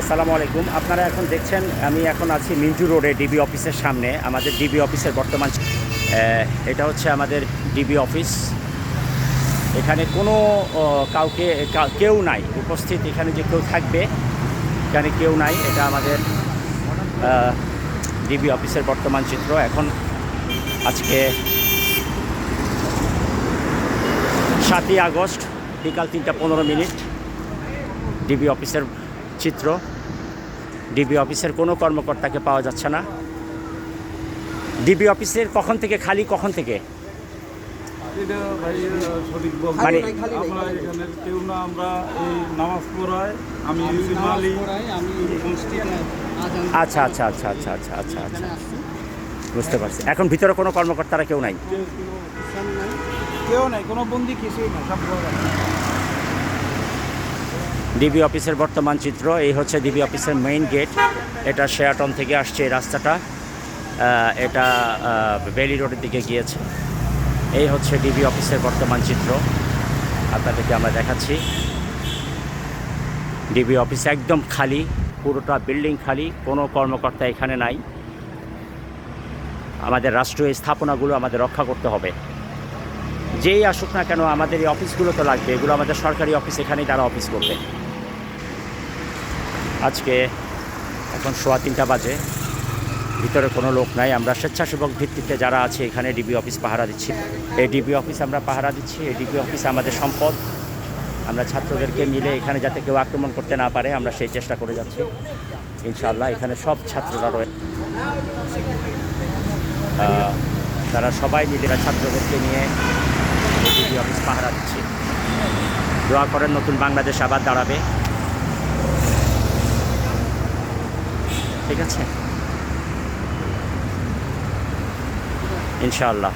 আসসালামু আলাইকুম। আপনারা এখন দেখছেন, আমি এখন আছি মিন্টু রোডে ডিবি অফিসের সামনে। আমাদের ডিবি অফিসের বর্তমান এটা হচ্ছে আমাদের ডিবি অফিস। এখানে কোনো কাউকে কেউ নাই। উপস্থিত এখানে যে কেউ থাকবে, এখানে কেউ নাই। এটা আমাদের ডিবি অফিসের বর্তমান চিত্র। এখন আজকে সাতই আগস্ট, বিকাল তিনটা পনেরো মিনিট, ডিবি অফিসের চিত্র ডিবি অফিসের কোনো কর্মকর্তাকে পাওয়া যাচ্ছে না। ডিবি অফিসের কখন থেকে খালি কখন থেকে? মানে- আমরা এখানে কেউ না আমরা এই নামাজ পড়াই আমি আচ্ছা আচ্ছা আচ্ছা আচ্ছা আচ্ছা আচ্ছা আচ্ছা। বুঝতে পারছি। এখন ভিতরে কোনো কর্মকর্তারা কেউ নাই? কেউ নাই কোনো বন্দি কিছুই না সব। ডিবি অফিসের বর্তমান চিত্র, এই হচ্ছে ডিবি অফিসের মেইন গেট এটা শেয়াটন থেকে আসছে এই রাস্তাটা। এটা বেলি রোডের দিকে গিয়েছে। এই হচ্ছে ডিবি অফিসের বর্তমান চিত্র। আপনাদেরকে আমরা দেখাচ্ছি। ডিবি অফিস একদম খালি, পুরোটা বিল্ডিং খালি, কোনো কর্মকর্তা এখানে নাই। আমাদের রাষ্ট্রীয় স্থাপনাগুলো আমাদের রক্ষা করতে হবে। যেই আসুক না কেন, আমাদের এই অফিসগুলো তো লাগবে, এগুলো আমাদের সরকারি অফিস, এখানেই তারা অফিস করবে। আজকে এখন সোয়া তিনটা বাজে। ভিতরে কোনো লোক নাই। আমরা স্বেচ্ছাসেবক ভিত্তিতে যারা আছে, এখানে ডিবি অফিস পাহারা দিচ্ছি। এই ডিবি অফিস আমরা পাহারা দিচ্ছি। এই ডিবি অফিস আমাদের সম্পদ। আমরা ছাত্রদেরকে মিলে এখানে যাতে কেউ আক্রমণ করতে না পারে, আমরা সেই চেষ্টা করে যাচ্ছি। ইনশাআল্লাহ এখানে সব ছাত্ররা রয়েছে তারা সবাই মিলে ছাত্রদেরকে নিয়ে ডিবি অফিস পাহারা দিচ্ছি। দোয়া করেন নতুন বাংলাদেশ আবার দাঁড়াবে। ঠিক আছে ইনশাআল্লাহ